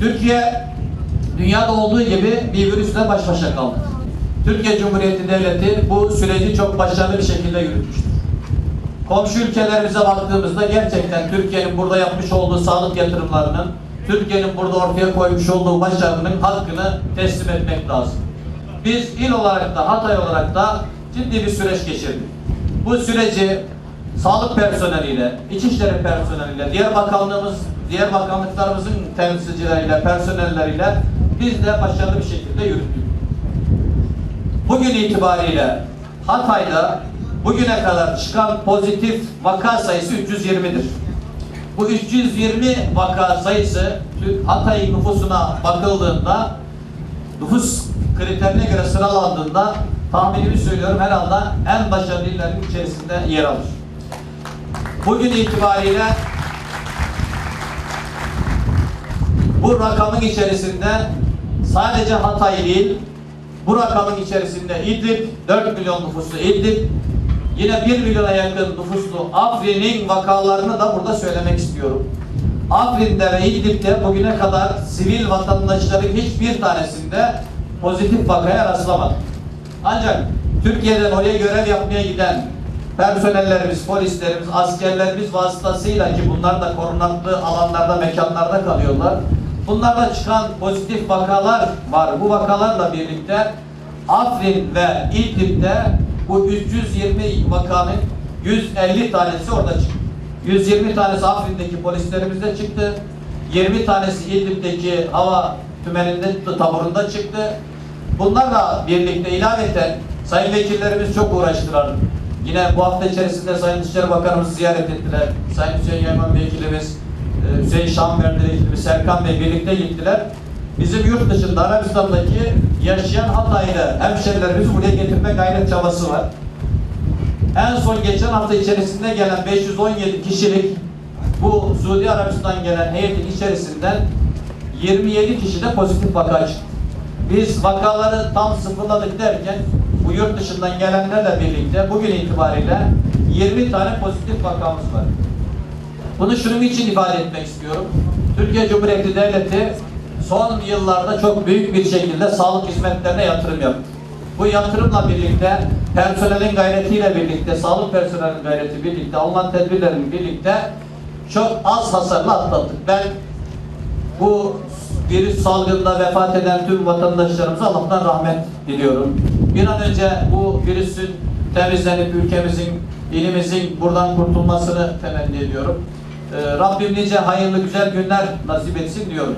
Türkiye dünyada olduğu gibi bir virüsle baş başa kaldı. Türkiye Cumhuriyeti Devleti bu süreci çok başarılı bir şekilde yürütmüştür. Komşu ülkelerimize baktığımızda gerçekten Türkiye'nin burada yapmış olduğu sağlık yatırımlarının, Türkiye'nin burada ortaya koymuş olduğu başarının hakkını teslim etmek lazım. Biz il olarak da Hatay olarak da ciddi bir süreç geçirdik. Bu süreci sağlık personeliyle, İçişleri personeliyle, diğer bakanlığımız, diğer bakanlıklarımızın temsilcileriyle, personelleriyle biz de başarılı bir şekilde yürüttük. Bugün itibariyle Hatay'da bugüne kadar çıkan pozitif vaka sayısı 320'dir. Bu 320 vaka sayısı Hatay nüfusuna bakıldığında nüfus kriterine göre sıralandığında tahminimi söylüyorum herhalde en başarılı illerin içerisinde yer alır. Bugün itibariyle bu rakamın içerisinde sadece Hatay değil, bu rakamın içerisinde İdlib, 4 milyon nüfuslu İdlib, yine 1 milyona yakın nüfuslu Afrin'in vakalarını da burada söylemek istiyorum. Afrin'de ve İdlib'de bugüne kadar sivil vatandaşların hiçbir tanesinde pozitif vakaya rastlamadık. Ancak Türkiye'den oraya görev yapmaya giden personellerimiz, polislerimiz, askerlerimiz vasıtasıyla ki bunlar da korunaklı alanlarda, mekanlarda kalıyorlar. Bunlarda çıkan pozitif vakalar var. Bu vakalarla birlikte Afrin ve İdlib'de bu 320 vakanın 150 tanesi orada çıktı. 120 tanesi Afrin'deki polislerimizde çıktı. 20 tanesi İdlib'deki hava tümeninde taburunda çıktı. Bunlarla birlikte ilaveten sayın vekillerimiz çok uğraştılar. Yine bu hafta içerisinde Sayın Dışişleri Bakanımızı ziyaret ettiler. Sayın Hüseyin Yaman Vekilimiz, e, Hüseyin Şamverdi Vekilimiz, Serkan Bey birlikte gittiler. Bizim yurt dışında Arabistan'daki yaşayan Hataylı hemşerilerimizi buraya getirme gayret çabası var. En son geçen hafta içerisinde gelen 517 kişilik bu Suudi Arabistan gelen heyetin içerisinden 27 kişi de pozitif vaka çıktı. Biz vakaları tam sıfırladık derken bu yurt dışından gelenlerle birlikte bugün itibariyle 20 tane pozitif vakamız var. Bunu şunun için ifade etmek istiyorum. Türkiye Cumhuriyeti Devleti son yıllarda çok büyük bir şekilde sağlık hizmetlerine yatırım yaptı. Bu yatırımla birlikte personelin gayretiyle birlikte, sağlık personelinin gayreti birlikte, alınan tedbirlerin birlikte çok az hasarla atlattık. Ben bu virüs salgında vefat eden tüm vatandaşlarımıza Allah'tan rahmet diliyorum. Bir an önce bu virüsün temizlenip ülkemizin, ilimizin buradan kurtulmasını temenni ediyorum. Ee, Rabbim nice hayırlı güzel günler nasip etsin diyorum.